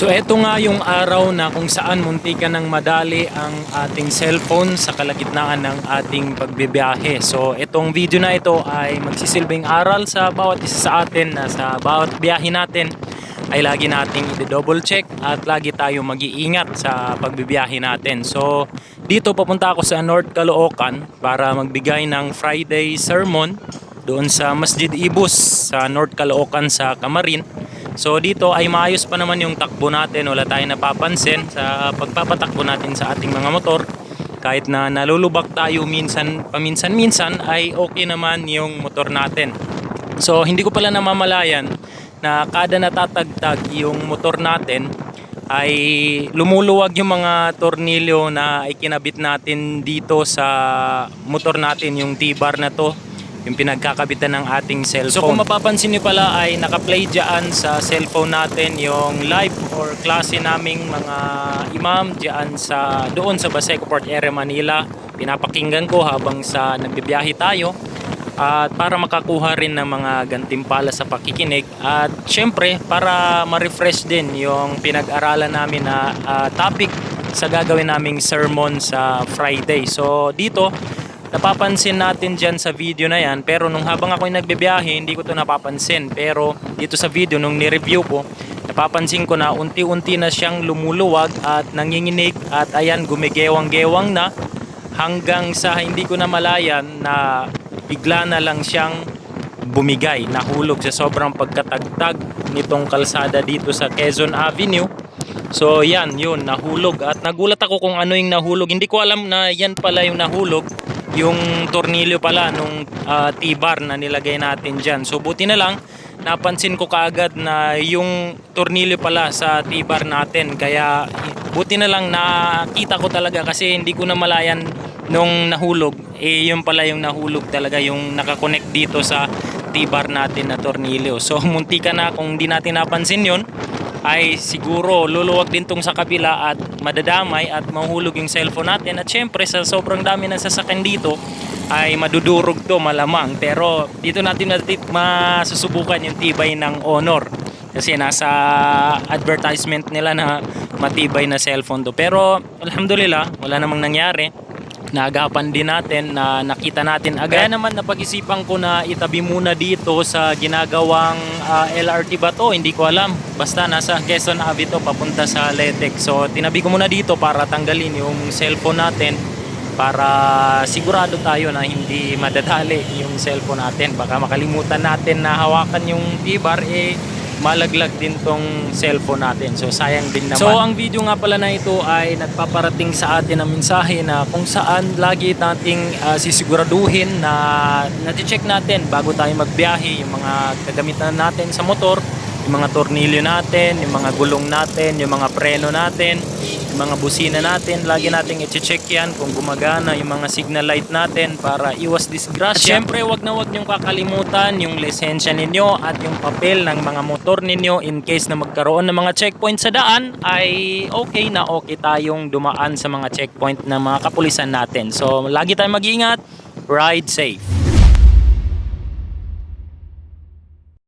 So eto nga yung araw na kung saan muntika ng madali ang ating cellphone sa kalagitnaan ng ating pagbibiyahe. So itong video na ito ay magsisilbing aral sa bawat isa sa atin na sa bawat biyahe natin ay lagi nating i-double check at lagi tayo mag-iingat sa pagbibiyahe natin. So dito papunta ako sa North Caloocan para magbigay ng Friday sermon doon sa Masjid Ibus sa North Caloocan sa Camarin. So dito ay maayos pa naman yung takbo natin, wala tayong napapansin sa pagpapatakbo natin sa ating mga motor. Kahit na nalulubak tayo minsan paminsan-minsan ay okay naman yung motor natin. So hindi ko pala namamalayan na kada natatagtag yung motor natin ay lumuluwag yung mga tornilyo na ikinabit natin dito sa motor natin, yung T-bar na to yung pinagkakabitan ng ating cellphone. So kung mapapansin niyo pala ay naka-play dyan sa cellphone natin yung live or klase naming mga imam dyan sa doon sa Baseco Port Area Manila. Pinapakinggan ko habang sa nagbibiyahe tayo at para makakuha rin ng mga gantimpala sa pakikinig at syempre para ma-refresh din yung pinag-aralan namin na ah, topic sa gagawin naming sermon sa Friday. So dito napapansin natin dyan sa video na yan pero nung habang ako nagbibiyahe hindi ko to napapansin. Pero dito sa video nung ni-review ko napapansin ko na unti-unti na siyang lumuluwag at nanginginig at ayan gumigewang-gewang na. Hanggang sa hindi ko na malayan na bigla na lang siyang bumigay nahulog sa sobrang pagkatagtag nitong kalsada dito sa Quezon Avenue. So yan, yun, nahulog. At nagulat ako kung ano yung nahulog. Hindi ko alam na yan pala yung nahulog, yung tornilyo pala nung ah, T-bar na nilagay natin dyan. So buti na lang, napansin ko kaagad na yung tornilyo pala sa T-bar natin. Kaya buti na lang nakita ko talaga kasi hindi ko na malayan nung nahulog. Eh yun pala yung nahulog talaga, yung nakakonect dito sa T-bar natin na tornilyo. So munti ka na kung di natin napansin yun ay siguro luluwag din tong sa kabila at madadamay at mahulog yung cellphone natin. At syempre sa sobrang dami ng sasakyan dito ay madudurog to malamang. Pero dito natin natin masusubukan yung tibay ng Honor. Kasi nasa advertisement nila na matibay na cellphone to. Pero alhamdulillah wala namang nangyari naagapan din natin na nakita natin agad. Kaya naman napag-isipan ko na itabi muna dito sa ginagawang ah, LRT ba to? Hindi ko alam. Basta nasa Quezon Ave to papunta sa Letek. So tinabi ko muna dito para tanggalin yung cellphone natin para sigurado tayo na hindi madadali yung cellphone natin. Baka makalimutan natin na hawakan yung T-bar eh malaglag din tong cellphone natin. So sayang din naman. So ang video nga pala na ito ay nagpaparating sa atin ng mensahe na kung saan lagi nating ah, sisiguraduhin na nati-check natin bago tayo magbiyahe yung mga kagamitan natin sa motor, yung mga tornilyo natin, yung mga gulong natin, yung mga preno natin, yung mga busina natin, lagi nating i-check yan kung gumagana yung mga signal light natin para iwas disgrasya. At syempre, wag na wag niyong kakalimutan yung lisensya ninyo at yung papel ng mga motor ninyo in case na magkaroon ng mga checkpoint sa daan ay okay na okay tayong dumaan sa mga checkpoint ng mga kapulisan natin. So, lagi tayong mag-ingat, ride safe.